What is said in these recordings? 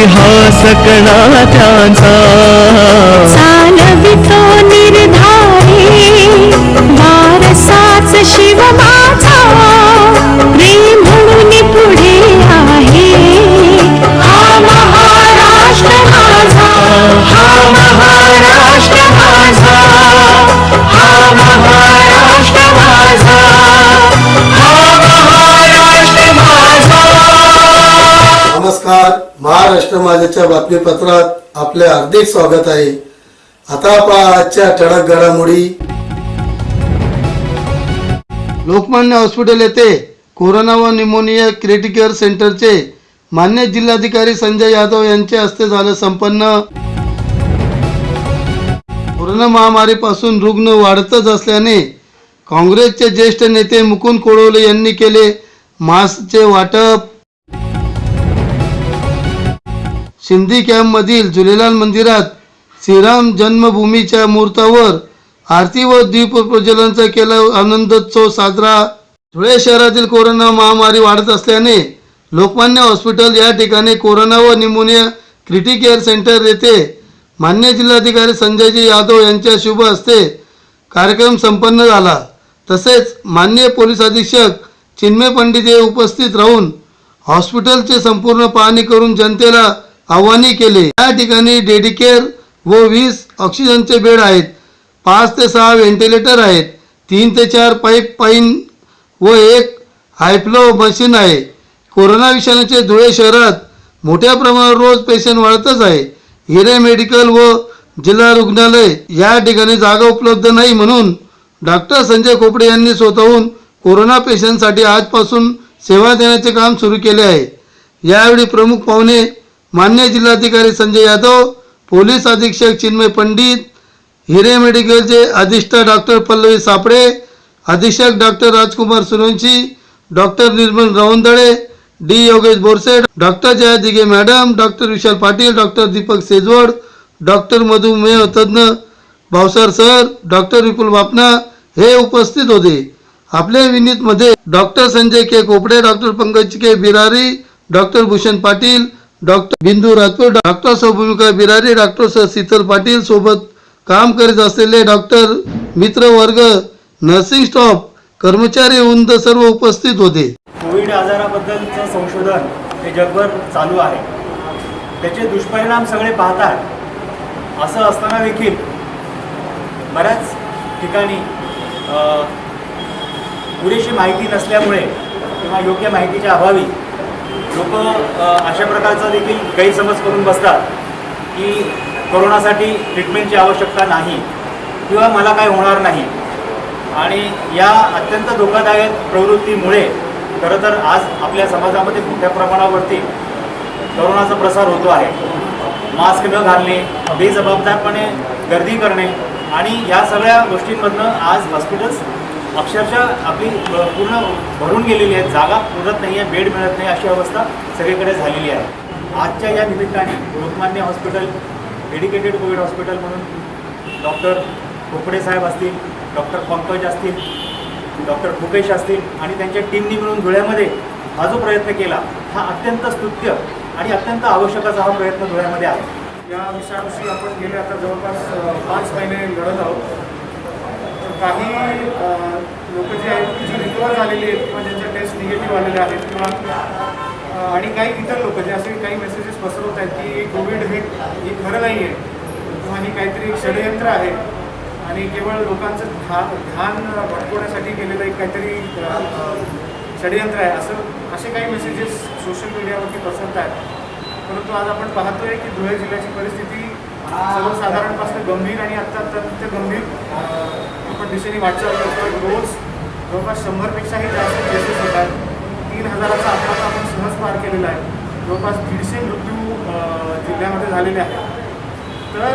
इतिहास कणा त्यांचा चालवितो निर्धारी वारसाच शिव माझा. प्रेम म्हणून पुढे आहे. हा महाराष्ट्र माझा. हा महाराष्ट्र माझा. हा महाराष्ट्र माझा. हा महाराष्ट्र माझा. नमस्कार. महाराष्ट्र माझ्याच्या बातमीपत्रात आपले हार्दिक स्वागत आहे. आता पहा आजच्या ठळक घडामोडी. लोकमान्य हॉस्पिटल येथे कोरोना व निमोनिया क्रिटिकल सेंटरचे मान्य जिल्हाधिकारी संजय यादव यांच्या हस्ते झालं संपन्न. कोरोना महामारीपासून रुग्ण वाढतच असल्याने काँग्रेसचे ज्येष्ठ नेते मुकुंद कोळवले यांनी केले मास्कचे वाटप. शिंदी कॅम्पमधील झुलेलाल मंदिरात श्रीराम जन्मभूमीच्या मूर्तावर आरती व दीप प्रज्वलनाचा केला आनंदोत्सव साजरा. धुळे शहरातील कोरोना महामारी वाढत असल्याने लोकमान्य हॉस्पिटल या ठिकाणी कोरोना व निमोनिया क्रिटिकेअर सेंटर येथे मान्य जिल्हाधिकारी संजयजी यादव यांच्या शुभ हस्ते कार्यक्रम संपन्न झाला. तसेच मान्य पोलीस अधीक्षक चिन्मय पंडित हे उपस्थित राहून हॉस्पिटलचे संपूर्ण पाहणी करून जनतेला आव्हाने केले. या ठिकाणी डेडिकेअर व वीस ऑक्सिजनचे बेड आहेत. पाच ते सहा व्हेंटिलेटर आहेत. तीन ते चार पाईप पाईन व एक हायफ्लो मशीन आहे. कोरोना विषाणूचे धुळे शहरात मोठ्या प्रमाणावर रोज पेशंट वाढतच आहे. हिरे मेडिकल व जिल्हा रुग्णालय या ठिकाणी जागा उपलब्ध नाही म्हणून डॉक्टर संजय खोपडे यांनी स्वतःहून कोरोना पेशंटसाठी आजपासून सेवा देण्याचे काम सुरू केले आहे. यावेळी प्रमुख पाहुणे मान्य जिल्हाधिकारी संजय यादव पोलीस अधीक्षक चिन्मय पंडित हिरे मेडिकलचे अधिष्ठा डॉक्टर पल्लवी सापडे अधीक्षक doctor Rajkumar Survanshi doctor Nirmal Ravandale D Yogesh Borse doctor Jaya Dighe madam doctor Vishal Patil doctor Deepak Sejwad doctor मधुमेह तज्ज्ञ भावसार सर डॉक्टर विपुल बापना हे उपस्थित होते. आपल्या विनीतमध्ये doctor Sanjay K Kopde doctor Pankaj K Birari doctor Bhushan Patil doctor Bindu Rajput doctor Saubhumika Birari doctor sir Sheetal Patil सोबत काम करीत असलेले डॉक्टर मित्र वर्ग नर्सिंग स्टाफ कर्मचारी वृंद सर्व उपस्थित होते. कोविड आजाराबद्दलचं संशोधन हे जगभर चालू आहे. त्याचे दुष्परिणाम सगळे पाहतात. असं असताना देखील बऱ्याच ठिकाणी पुरेशी माहिती नसल्यामुळे किंवा योग्य माहितीच्या अभावी लोक अशा प्रकारचा देखील गैरसमज करून बसतात की कोरोनासाठी ट्रीटमेंटची आवश्यकता नाही किंवा मला काय होणार नाही. आणि या अत्यंत धोकादायक प्रवृत्तीमुळे खरं तर आज आपल्या समाजामध्ये मोठ्या प्रमाणावरती करोनाचा प्रसार होतो आहे. मास्क न घालणे बेजबाबदारपणे गर्दी करणे आणि या सगळ्या गोष्टींमधनं आज हॉस्पिटल्स अक्षरशः आपली पूर्ण भरून गेलेली आहेत जागा पुरत नाही आहे बेड मिळत नाही अशी अवस्था सगळीकडे झालेली आहे. आजच्या या निमित्ताने Lokmanya hospital dedicated Covid hospital म्हणून डॉक्टर खोपडे साहेब असतील डॉक्टर पंकज असतील डॉक्टर भूपेश असतील आणि त्यांच्या टीमनी मिळून धुळ्यामध्ये हा जो प्रयत्न केला हा अत्यंत स्तुत्य आणि अत्यंत आवश्यकाचा हा प्रयत्न धुळ्यामध्ये आहे. या विषयाविषयी आपण गेले आता जवळपास पाच महिने लढत आहोत. तर काही लोक जे आहेत की जी रिकवर झालेले आहेत किंवा ज्यांच्या टेस्ट निगेटिव्ह आलेल्या आहेत किंवा आणि काही इतर लोक जे असे काही मेसेजेस पसरवत आहेत की कोविड हे हे खरं नाही आहे किंवा ही काहीतरी षडयंत्र आहे. आणि केवळ लोकांचं ध्या ध्यान भटकवण्यासाठी केलेलं एक काहीतरी षडयंत्र आहे. असं असे काही मेसेजेस सोशल मीडियावरती पसरत आहेत परंतु आज आपण पाहतोय की धुळे जिल्ह्याची परिस्थिती सर्वसाधारणपासून गंभीर आणि आत्ता अत्यंत गंभीर दिशेने वाटचाल करतोय. रोज जवळपास शंभरपेक्षाही जास्त केसेस होत आहेत तीन हजाराचा आकडा आपण सहज पार केलेला आहे. जवळपास दीडशे मृत्यू जिल्ह्यामध्ये झालेले आहेत. तर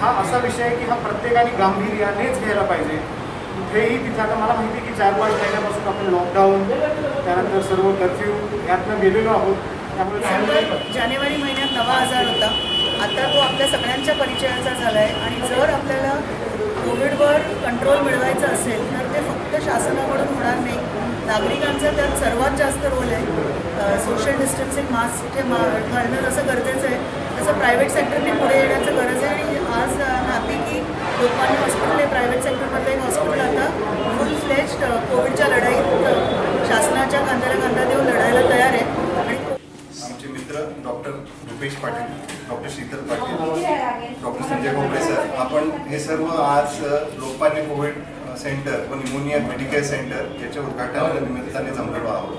हा असा विषय आहे की हा प्रत्येकाने गांभीर्यानेच घ्यायला पाहिजे. कुठेही तिथं आता मला माहिती आहे की चार पाच महिन्यापासून आपण लॉकडाऊन त्यानंतर सर्व कर्फ्यू यातनं गेलेलो आहोत. त्यामुळे जानेवारी महिन्यात नवा आजार होता. आता तो आपल्या सगळ्यांच्या परिचयाचा झाला आहे आणि जर आपल्याला कोविडवर कंट्रोल मिळवायचं असेल तर ते फक्त शासनाकडून होणार नाही. नागरिकांचा त्यात सर्वात जास्त रोल आहे. सोशल डिस्टन्सिंग मास्क हे मा घालणं जसं गरजेचं आहे तसं प्रायव्हेट सेक्टरने पुढे येण्याचं गरज आहे आणि आज हॅपी की लोकमान्य हॉस्पिटल हे प्रायव्हेट सेक्टरमधलं एक हॉस्पिटल आता फुल फ्लेज्ड कोविडच्या लढाईत अ, शासनाच्या खांद्याला खांदा देऊन लढायला तयार आहे आणि आमचे मित्र doctor Rupesh Patil doctor Sheetal Patil doctor Sanjay Khobre sir आपण हे सर्व आज अ, लोकमान्य कोविड सेंटर व निमोनिया मेडिकल सेंटर याच्या उद्घाटनाच्या निमित्ताने जमलेलो आहोत.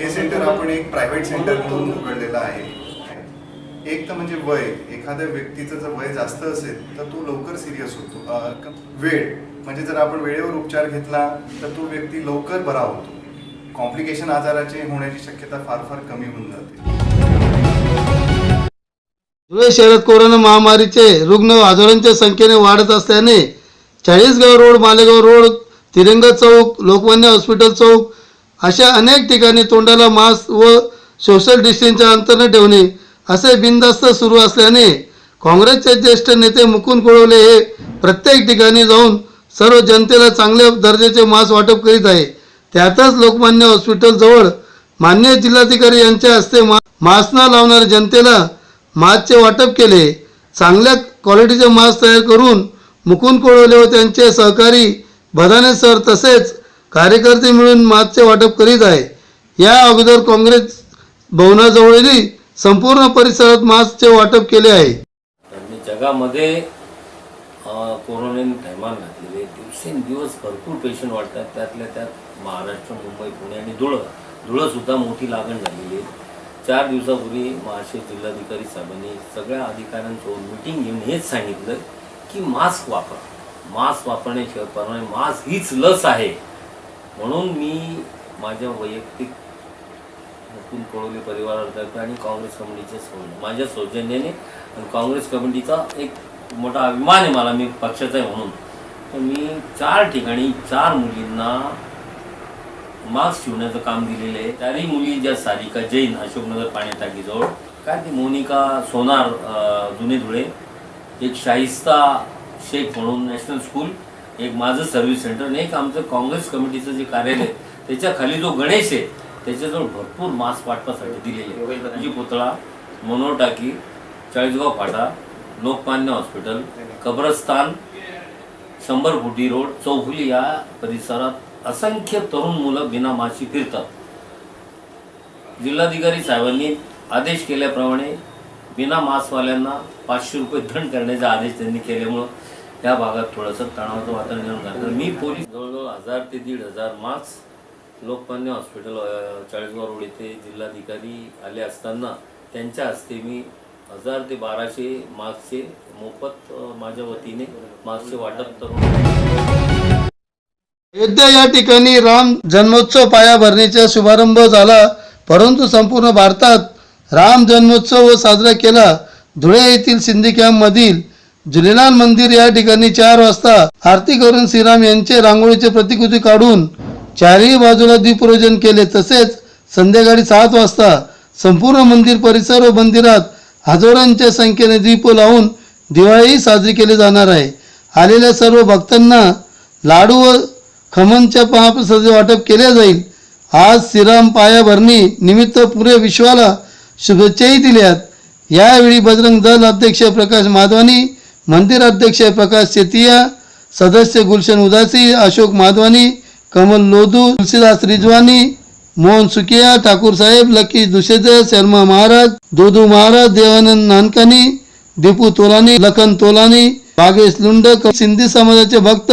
हे सेंटर आपण एक प्रायव्हेट सेंटर म्हणून उघडलेलं आहे. एक तर म्हणजे वय. एखाद्या व्यक्तीचं जर वय जास्त असेल तर तो लवकर सिरियस होतो. वेळ. म्हणजे जर आपण वेळेवर उपचार घेतला तर तो व्यक्ती लवकर बरा होतो. कॉम्प्लिकेशन आजाराचे होण्याची शक्यता फार फार कमी होऊन जाते. धुळे शहरात कोरोना महामारीचे रुग्ण हजारांच्या संख्येने वाढत असल्याने चाळीसगाव रोड मालेगाव रोड तिरंगा चौक लोकमान्य हॉस्पिटल चौक अशा अनेक ठिकाणी तोंडाला मास्क व सोशल डिस्टन्सचे अंतर न ठेवणे असे बिनधास्त सुरू असल्याने काँग्रेसचे ज्येष्ठ नेते मुकुंद कोळवले हे प्रत्येक ठिकाणी जाऊन सर्व जनतेला चांगल्या दर्जाचे मास्क वाटप करीत आहे. त्यातच लोकमान्य हॉस्पिटल जवळ मान्य जिल्हाधिकारी यांच्या हस्ते मा मास्क न लावणाऱ्या जनतेला मास्कचे वाटप केले. चांगल्या क्वालिटीचे मास्क तयार करून मुकुंद कोळवले व त्यांचे सहकारी भदाने सर तसेच कार्यकर्ते मिळून मास्कचे वाटप करीत आहे. या अगोदर काँग्रेस भवनाजवळील संपूर्ण परिसरात मास्कचे वाटप केले आहे. आणि जगामध्ये कोरोनाने थैमान घातलेले दिवसेंदिवस भरपूर पेशंट वाढतात. त्यातल्या त्यात महाराष्ट्र मुंबई पुणे आणि धुळं. धुळंसुद्धा मोठी लागण झालेली आहे. चार दिवसापूर्वी महाराष्ट्र जिल्हाधिकारी साहेबांनी सगळ्या अधिकाऱ्यांसोबत मिटिंग घेऊन हेच सांगितलं की मास्क वापरा. मास्क वापरण्याशिवाय परवाने मास्क हीच लस आहे. म्हणून मी माझ्या वैयक्तिक मुकुंद कोळवले परिवारातर्फे आणि काँग्रेस कमिटीचे सौ- माझ्या सौजन्याने आणि काँग्रेस कमिटीचा एक मोठा अभिमान आहे मला मी पक्षाचा आहे म्हणून. तर मी चार ठिकाणी चार मुलींना मास्क शिवण्याचं काम दिलेलं आहे. चारही मुली ज्या सारिका जैन अशोकनगर पाणी टाकीजवळ काय ती मोनिका सोनार जुने धुळे एक शाहिस्ता शेख म्हणून नॅशनल स्कूल एक माझं सर्व्हिस सेंटर आणि एक आमचं काँग्रेस कमिटीचं जे कार्यालय त्याच्याखाली जो गणेश आहे त्याच्याजवळ भरपूर मास्क वाटपासाठी दिलेले आहे जी पुतळा मनोर टाकी चाळीसगाव फाटा लोकमान्य हॉस्पिटल कब्रस्तान शंभर फुटी रोड चौफुली या परिसरात असंख्य तरुण मुलं बिना माशी फिरतात. जिल्हाधिकारी साहेबांनी आदेश केल्याप्रमाणे बिना मास्कवाल्यांना पाचशे रुपये दंड करण्याचा आदेश त्यांनी केल्यामुळं या भागात थोडंसं तणावाचं वातावरण निर्माण झालं. तर मी पोलीस जवळजवळ हजार ते दीड हजार mask Lokmanya hospital Chalisgaon road येथे जिल्हाधिकारी आले असताना त्यांच्या हस्ते मी हजार ते बाराशे मास्कचे मोफत माझ्या वतीने मास्कचे वाटप करून अयोध्या या ठिकाणी राम जन्मोत्सव पायाभरणीचा शुभारंभ झाला. परंतु संपूर्ण भारतात राम जन्मोत्सव साजरा केला. धुळे येथील सिंधी कॅम्प झुलेलाल मंदिर या ठिकाणी चार वाजता आरती करून श्रीराम यांचे रांगोळीचे प्रतिकृती काढून चारही बाजूला दीपपूजन केले. तसेच संध्याकाळी सात वाजता संपूर्ण मंदिर परिसर व मंदिरात हजारांच्या संख्येने दीप लावून दिवाळी साजरी केली जाणार आहे. आलेल्या सर्व भक्तांना लाडू व खमनच्या महाप्रसादाचे वाटप केले जाईल आज श्रीराम पायाभरणी निमित्त पुरे विश्वाला शुभेच्छाही दिल्यात यावेळी बजरंग दल अध्यक्ष प्रकाश माधवानी मंदिर अध्यक्ष प्रकाश सेतिया सदस्य गुलशन उदासी अशोक माधवानी कमल लोधू तुलसीदास रिजवानी मोहन सुकिया ठाकूर साहेब लकी दुशेजय शर्मा महाराज दोदू महाराज देवानंद नानकानी दीपू तोलानी लखन तोलानी बागेश लुंड सिंधी समाजाचे भक्त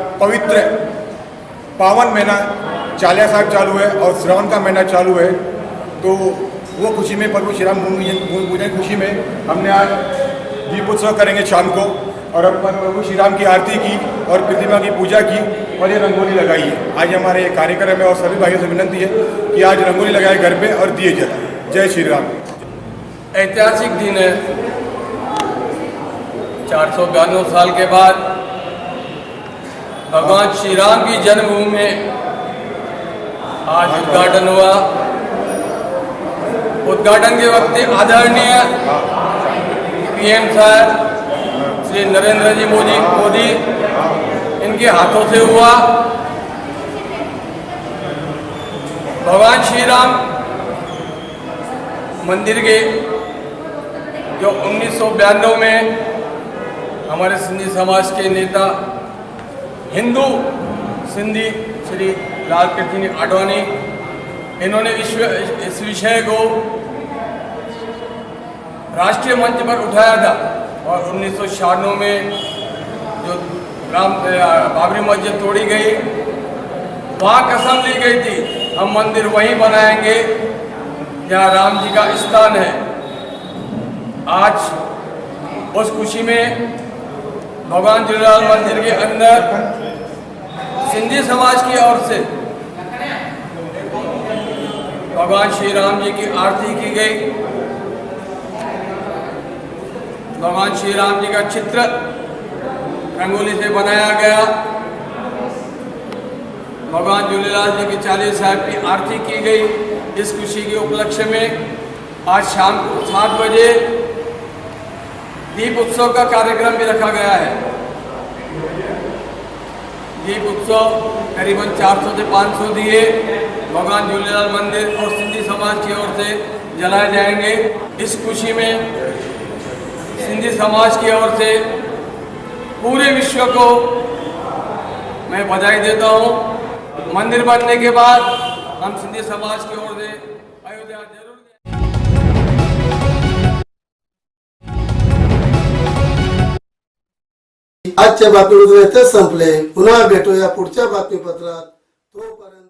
पवित्र पावन महीना चालिया साहब चालू है और श्रावण का महीना चालू है तो वो खुशी में, प्रभु श्री राम भूमि पूजन खुशी में हमने आज दीपोत्सव करेंगे शाम को और अपन प्रभु श्री राम की आरती की और प्रतिमा की पूजा की, और ये रंगोली लगाई है। आज हमारे ये कार्यक्रम है और सभी भाइयों से विनंती है कि आज रंगोली लगाए घर पे और दिए जलाए जय श्री राम। ऐतिहासिक दिन है। चार साल के बाद भगवान श्री राम की जन्मभूमि में आज उद्घाटन हुआ। उद्घाटन के वक्त आदरणीय पीएम साहब श्री नरेंद्र जी मोदी मोदी, इनके हाथों से हुआ। भगवान श्री राम मंदिर के जो उन्नीस में हमारे सिंधी समाज के नेता हिंदू, सिंधी श्री लाल कृष्ण आडवाणी इन्होंने इस विषय को राष्ट्रीय मंच पर उठाया था और उन्नीस सौ छियानबे में जो राम बाबरी मस्जिद तोड़ी गई वहाँ कसम ली गई थी। हम मंदिर वहीं बनाएँगे जहाँ राम जी का स्थान है। आज उस खुशी में भगवान झूलेलाल मंदिर के अंदर सिंधी समाज की ओर से भगवान श्री राम जी की आरती की गई। भगवान श्री राम जी का चित्र रंगोली से बनाया गया। भगवान झूलेलाल जी की चालीस साहब की आरती की गई। इस खुशी के उपलक्ष्य में आज शाम को सात बजे दीप उत्सव का कार्यक्रम भी रखा गया है। दीप उत्सव करीबन 400 से 500 दिए। भगवान झूलेलाल मंदिर और सिंधी समाज की ओर से जलाए जाएँगे। इस खुशी में सिंधी समाज की ओर से पूरे विश्व को मैं बधाई देता हूँ। मंदिर बनने के बाद हम सिंधी समाज की ओर से आजच्या बातमीपत्र इथेच संपले. पुन्हा भेटूया पुढच्या बातमीपत्रात. तोपर्यंत